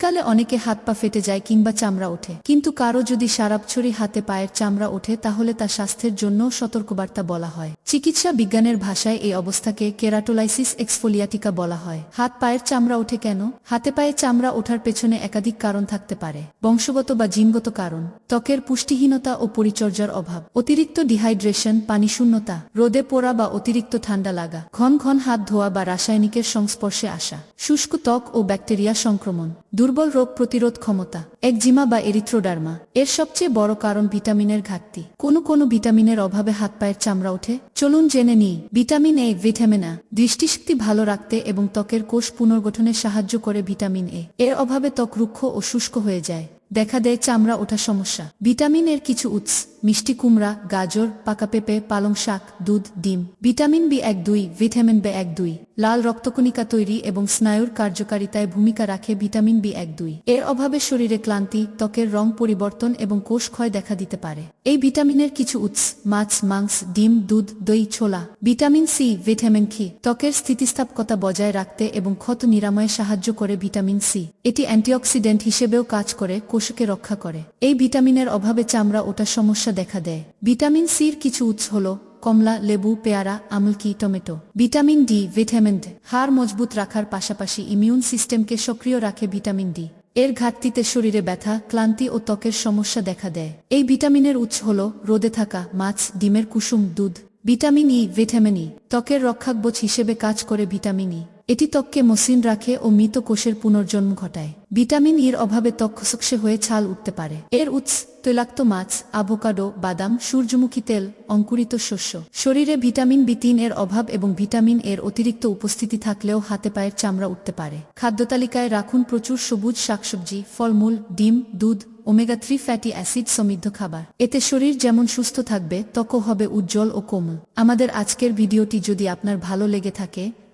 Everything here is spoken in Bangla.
শীতকালে অনেকে হাত পা ফেটে যায় কিংবা চামড়া ওঠে। কিন্তু কারও যদি সারাপছড়ি হাতে পায়ের চামড়া ওঠে, তাহলে তা স্বাস্থ্যের জন্য সতর্কবার্তা বলা হয়। চিকিৎসা বিজ্ঞানের ভাষায় এই অবস্থাকে কেরাটোলাইসিস এক্সফোলিয়াটিকা বলা হয়। হাত পায়ের চামড়া ওঠে কেন? হাতে পায়ে চামড়া ওঠার পেছনে একাধিক কারণ থাকতে পারে। বংশগত বা জিনগত কারণ, ত্বকের পুষ্টিহীনতা ও পরিচর্যার অভাব, অতিরিক্ত ডিহাইড্রেশন, পানি শূন্যতা, রোদে পোড়া বা অতিরিক্ত ঠান্ডা লাগা, ঘন ঘন হাত ধোয়া বা রাসায়নিকের সংস্পর্শে আসা, শুষ্ক ত্বক ও ব্যাকটেরিয়া সংক্রমণ, দুর্বল রোগ প্রতিরোধ ক্ষমতা একজিমা বা এরিথ্রোডার্মা। এর সবচেয়ে বড় কারণ ভিটামিনের ঘাটতি। কোনো কোনো ভিটামিনের অভাবে হাত পায়ের চামড়া ওঠে। চলুন জেনে নিই, ভিটামিন এ, ভিটামিন দৃষ্টিশক্তি ভালো রাখতে এবং ত্বকের কোষ পুনর্গঠনে সাহায্য করে ভিটামিন এ। এর অভাবে ত্বক রুক্ষ ও শুষ্ক হয়ে যায়। দেখা দেয় চামড়া ওঠা সমস্যা। ভিটামিন এর কিছু উৎস, মিষ্টি কুমড়া, গাজর, পাকা পেঁপে, পালং শাক, দুধ, ডিম। ভিটামিন বি এক দুই, ভিটামিন বে এক দুই। লাল রক্তকণিকা তৈরি এবং স্নায়ুর কার্যকারিতায় ভূমিকা রাখে ভিটামিন বি এক দুই। এর অভাবে শরীরে ক্লান্তি, ত্বকের রং পরিবর্তন এবং কোষ ক্ষয় দেখা দিতে পারে। এই ভিটামিনের কিছু উৎস, মাছ, মাংস, ডিম, দুধ, দই, ছোলা। ভিটামিন সি, ভিটামিন খি ত্বকের স্থিতিস্থাপকতা বজায় রাখতে এবং ক্ষত নিরাময়ে সাহায্য করে ভিটামিন সি। এটি অ্যান্টিঅক্সিডেন্ট হিসেবেও কাজ করে, কোষকে রক্ষা করে। এই ভিটামিনের অভাবে চামড়া ওঠার সমস্যা দেখা দেয়। ভিটামিন সির কিছু উৎস হল কমলা, লেবু, পেয়ারা আমলকি টমেটো। ভিটামিন ডি, ভিটামিন হাড় মজবুত রাখার পাশাপাশি ইমিউন সিস্টেমকে সক্রিয় রাখে ভিটামিন ডি। এর ঘাটতিতে শরীরে ব্যথা, ক্লান্তি ও ত্বকের সমস্যা দেখা দেয়। এই ভিটামিনের উৎস হল রোদে থাকা মাছ, ডিমের কুসুম, দুধ, ভিটামিন ই ভিটামিন ই। ত্বকের রক্ষাকবোচ হিসেবে কাজ করে ভিটামিন ই। এটি ত্বককে মসৃণ রাখে ও মৃত কোষের পুনর্জন্ম ঘটায়। ভিটামিন ইর অভাবে ত্বক খসখসে হয়ে ছাল উঠতে পারে। এর উৎস তৈলাক্ত মাছ আভোকাডো বাদাম, সূর্যমুখী তেল, অঙ্কুরিত শস্য। শরীরে ভিটামিন বি তিন এর অভাব এবং ভিটামিন এর অতিরিক্ত উপস্থিতি থাকলেও হাতে পায়ের চামড়া উঠতে পারে। খাদ্য তালিকায় রাখুন প্রচুর সবুজ শাকসবজি, ফলমূল, ডিম, দুধ ওমেগা থ্রি ফ্যাটি অ্যাসিড সমৃদ্ধ খাবার। এতে শরীর যেমন সুস্থ থাকবে, ত্বকও হবে উজ্জ্বল ও কোমল। আমাদের আজকের ভিডিওটি যদি আপনার ভালো লেগে থাকে